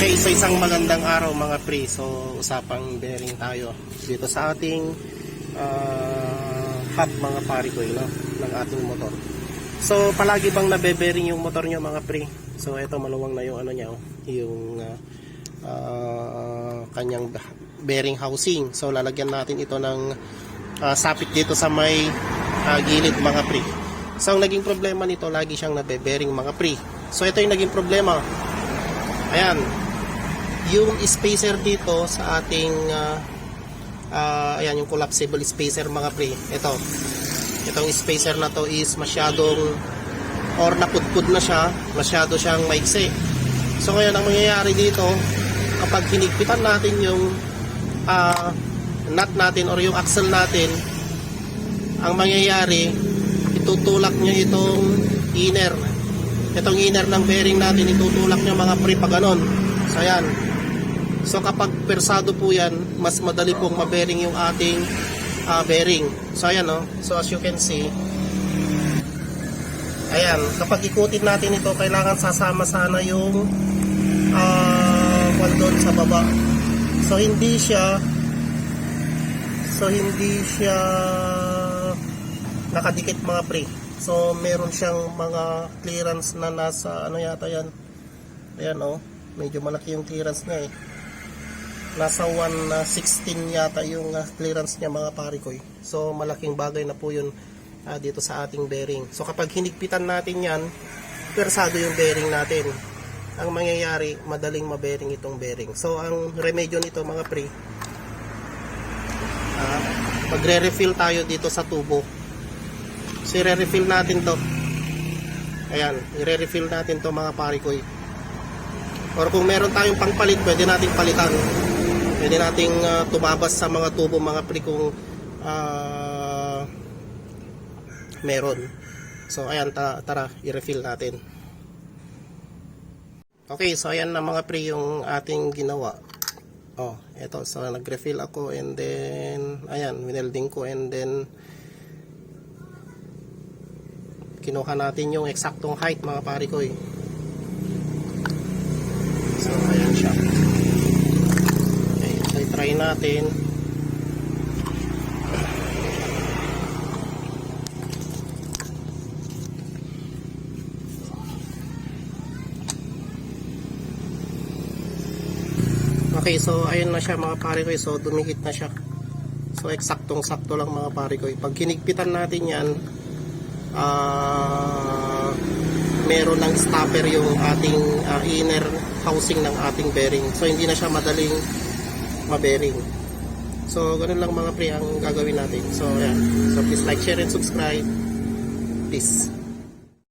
Okay, so isang magandang araw mga pre. So, usapang bearing tayo dito sa ating ah, hub mga pari ko, no? ng ating motor. So, palagi bang nabe-bearing yung motor nyo mga pre? So, ito maluwang na yung ano niya, oh, yung ah, ah, kanyang bearing housing. So, lalagyan natin ito ng ah, sapit dito sa may ah, gilid mga pre. So, ang naging problema nito, lagi siyang nabe-bearing mga pre. So, ito yung naging problema. Ayan. Yung spacer dito sa ating ah, ah, ayan yung collapsible spacer mga pre. Ito. Itong spacer na to is masyadong or napudpud na siya, masyado siyang maigsi. So ngayon ang mangyayari dito kapag hinigpitan natin yung ah, nut natin or yung axle natin ang mangyayari itutulak niya itong inner itong inner ng bearing natin itutulak niya mga pre pag ganon so ayan so kapag persado po yan mas madali pong mabearing yung ating ah, bearing. So ayan no so as you can see ayan kapag ikutin natin ito kailangan sasama sana yung uh, doon sa baba. So hindi siya so hindi siya nakadikit mga pre. So meron siyang mga clearance na nasa ano yata yan? Ayan oh. Medyo malaki yung clearance niya eh nasa 116 yata yung ah, clearance niya mga parikoy so malaking bagay na po yun ah, dito sa ating bearing. So kapag hinigpitan natin yan persado yung bearing natin. Ang mangyayari madaling mabearing itong bearing. So ang remedyo nito mga pre ah, magre-refill tayo dito sa tubo. So i-refill natin to. Ayan i-refill natin to mga parikoy or kung meron tayong pangpalit pwede nating palitan pwede nating ah, tumabas sa mga tubo mga pre kung ah, meron. So ayan ta- tara i-refill natin. Okay so ayan na mga pre yung ating ginawa. Oh eto so nag-refill ako and then ayan winelding ko and then kinuha natin yung eksaktong height mga pare ko eh. So, ayan siya. Okay, so try natin. Okay, so ayun na siya mga pare ko. So dumikit na siya. So eksaktong sakto lang mga pare ko. Pag kinigpitan natin yan, ah meron ng stopper yung ating ah, inner housing ng ating bearing. So hindi na siya madaling ma-bearing. So ganun lang mga pre ang gagawin natin. So yeah. So please like, share and subscribe. Peace.